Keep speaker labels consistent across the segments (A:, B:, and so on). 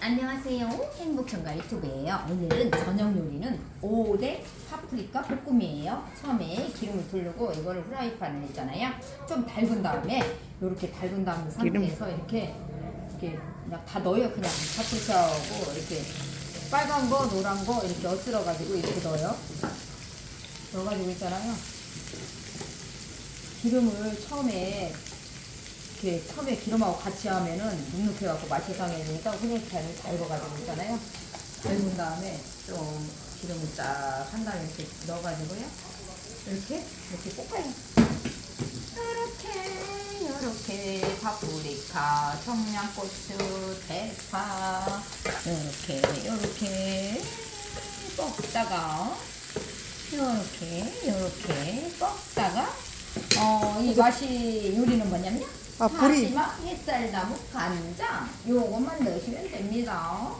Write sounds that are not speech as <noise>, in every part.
A: 안녕하세요. 행복천가 유튜브예요. 오늘은 저녁 요리는 오뎅 파프리카 볶음이에요. 처음에 기름을 두르고 이거를 후라이팬에 했잖아요. 좀 달군 다음에 이렇게 달군 다음 상태에서 이렇게 이렇게 그냥 다 넣어요. 그냥 파프리카하고 이렇게 빨간 거, 노란 거 이렇게 엇들어 가지고 이렇게 넣어요. 넣어 가지고 있잖아요. 기름을 처음에 이렇게 처음에 기름하고 같이 하면은 눅눅해갖고 맛이 상해지니까 후라이팬을 잘 익어가지고 있잖아요. 삶은 다음에 좀 기름을 쫙 한 다음에 이렇게 넣어가지고요. 이렇게 이렇게 볶아요. 이렇게 이렇게 파프리카, 청양고추, 대파 이렇게 이렇게 볶다가 이렇게 이렇게 볶다가 어 이 맛이 요리는 뭐냐면요.
B: 아, 불이-
A: 햇살나무, 간장 요것만 넣으시면 됩니다.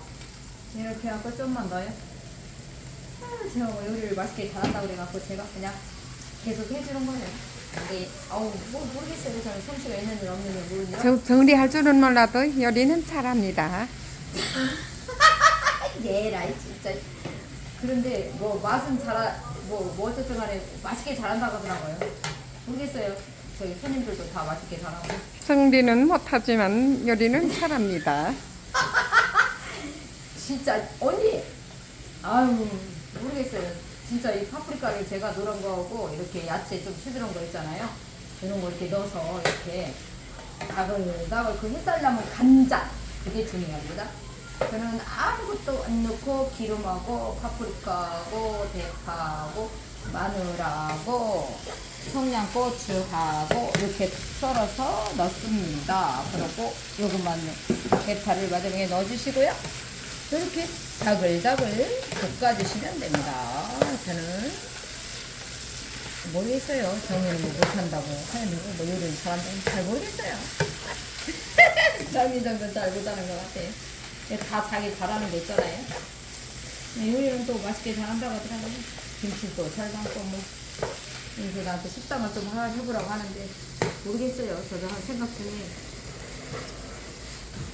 A: 이렇게 하고 좀만 넣어요. 아, 제가 뭐 요리를 맛있게 잘한다고 그래갖고 제가 그냥 계속 해주는 거예요. 근데 아우 뭐 모르겠어요. 저는 솜씨가 있는지 없는지 모르는데
B: 정, 정리할 줄은 몰라도 요리는 잘합니다. <laughs>
A: 얘라이 진짜. 그런데 뭐 맛은 잘하 뭐 뭐 어쨌든 간에 맛있게 잘한다고 하더라고요. 모르겠어요. 저희 손님들도 다 맛있게 잘하고.
B: 정리는 못하지만 요리는 잘합니다. <laughs>
A: 진짜 언니! 아유 모르겠어요. 진짜 이 파프리카를 제가 노란 거하고 이렇게 야채 좀 시드런 거 있잖아요. 이런 거 이렇게 넣어서 이렇게 다글다글 그 햇살나무 간장. 그게 중요합니다 저는 아무것도 안 넣고 기름하고 파프리카하고 대파하고 마늘하고 청양고추하고 이렇게 썰어서 넣습니다. 그리고 요것만 대파를 마지막에 넣어주시고요. 이렇게 다글다글 볶아주시면 됩니다. 저는 모르겠어요. 정리는 뭐 못한다고 하는 뭐 요리를 잘한다고 잘 모르겠어요. <laughs> 장미 정도 잘 못하는 것 같아. 다 자기 잘하는 거 있잖아요. 네, 요리는 또 맛있게 잘한다고 하더라고요. 김치도 잘 담고 뭐. 그래서 나한테 식당을 좀 하나 해보라고 하는데 모르겠어요. 저도 한 생각 중에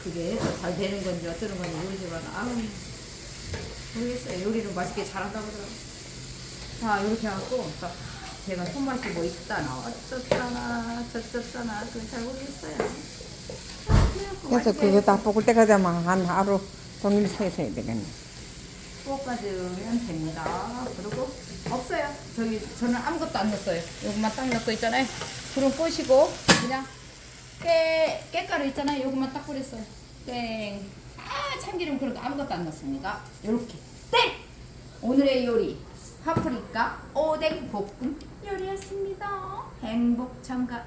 A: 그게 잘 되는 건지 어쩌는 건지 모르지만 아우 모르겠어요. 요리를 맛있게 잘한다고 하더라고요. 자 이렇게 해갖고 딱 제가 손맛이 뭐 있다나 어쩌다나 저쩌다나 그건 잘 모르겠어요.
B: 그래서 그거 다 볶을 때까지 하면 한 하루 종일 서 있어야 되겠네.
A: 볶아주면 됩니다. 그리고 없어요. 저기 저는 아무것도 안 넣었어요. 요것만 딱 넣고 있잖아요. 그럼 꼬시고 그냥 깨 깨가루 있잖아요. 요것만 딱 뿌렸어요. 땡. 아 참기름 그런 거 아무것도 안 넣습니다. 요렇게 땡. 오늘의 요리 파프리카 오뎅 볶음 요리였습니다. 행복 참가.